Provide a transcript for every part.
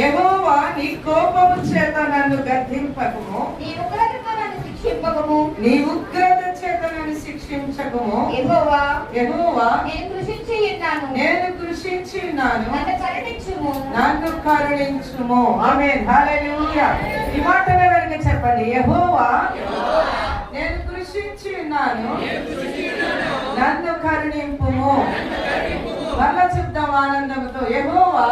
యెహోవా నీ కోపము చేత నన్ను గద్దింపకము. నీ ఉగ్రతతో నన్ను శిక్షింపకము. నీ ఉగ్రత చేత నన్ను శిక్షించకము. యెహోవా యెహోవా నేను కృషించి ఉన్నాను. నేను కృషించి ఉన్నాను. నన్ను కరుణించుము. నన్ను కరుణించుము. ఆమె హల్లెలూయా. ఈ మాటల వెనుక చెప్పండి. యెహోవా నేను కృషించి ఉన్నాను. నన్ను కరుణింపుము. మరల చెప్దాం ఆనందంతో ఎగోవా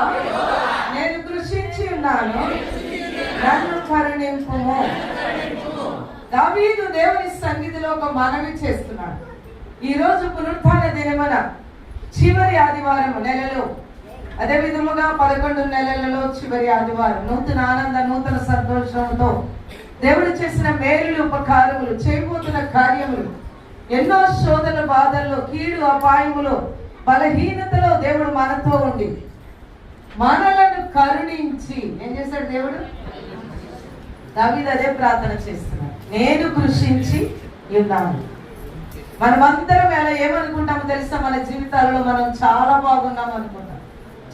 నేను కృషించి ఉన్నాను. నన్ను కరుణింపుము. దావీదు దేవుని సన్నిధిలో ఒక మనవి చేస్తున్నాడు. ఈ రోజు పునరుత్థాన దినమన చివరి ఆదివారం నెలలో అదే విధముగా పదకొండు నెలలలో చివరి ఆదివారం నూతన ఆనంద నూతన సంతోషంతో దేవుడు చేసిన మేలులు ఉపకారములు చేయబోతున్న కార్యములు ఎన్నో శోధన బాధల్లో కీడు అపాయములో బలహీనతలో దేవుడు మనతో ఉండి మనలను కరుణించి ఏం చేశాడు దేవుడు? దావీదు అదే ప్రార్థన చేస్తున్నాడు. నేను కృషించి ఉన్నాను. మనమందరం ఎలా ఏమనుకుంటామో తెలుసా? మన జీవితాల్లో మనం చాలా బాగున్నాం అనుకుంటాం.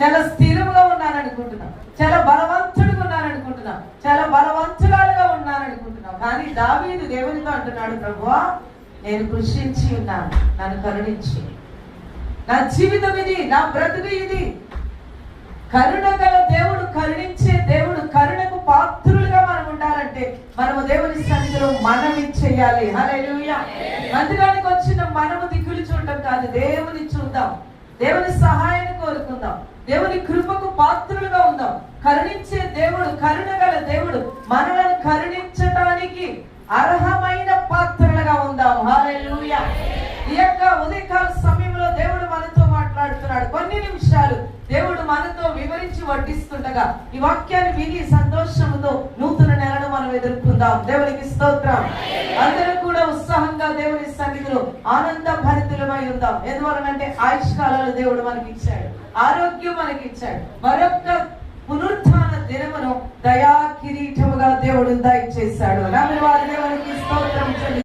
చాలా స్థిరంగా ఉన్నాననుకుంటున్నాం. చాలా బలవంతుడుగా ఉన్నాననుకుంటున్నాం. చాలా బలవంతురాలుగా ఉన్నాననుకుంటున్నాం. కానీ దావీదు దేవునితో అంటున్నాడు ప్రభువా నేను కృషించి ఉన్నాను. నన్ను కరుణించి. నా జీవితం ఇది నా బ్రతుకు ఇది. కరుణ గల దేవుడు కరుణించే దేవుడు కరుణకు పాత్రులుగా మనం ఉండాలంటే మనము దేవుని సన్నిధిలో మనమి చేయాలి? హల్లెలూయా. మందిరానికి వచ్చిన మనము దిగులు చూడటం కాదు దేవుని చూద్దాం. దేవుని సహాయాన్ని కోరుకుందాం. దేవుని కృపకు పాత్రులుగా ఉందాం. కరుణించే దేవుడు కరుణ గల దేవుడు మనలను కరుణించటానికి అర్హమైన పాత్రలుగా ఉందాం. హల్లెలూయా. ఈ యొక్క ఉదయకాల సమయంలో దేవుడు మనతో మాట్లాడుతున్నాడు కొన్ని నిమిషాలు దేవుడు మనతో వివరించి వడ్డిస్తుండగా ఈ వాక్యాన్ని విని సంతోషముతో నూతన నెలను మనం ఎదుర్కొందాం. దేవునికి స్తోత్రం. అందరం కూడా ఉత్సాహంగా దేవుని సన్నిధిలో ఆనంద భరితులమై ఉందాం. ఎందువలనంటే ఆయుష్ కాలంలో దేవుడు మనకి ఇచ్చాడు ఆరోగ్యం మనకి ఇచ్చాడు మరొక్క పునరుత్న దినమును దయా కిరీటముగా దేవుడు దయచేశాడు. నమ్మిన వారి దేవుని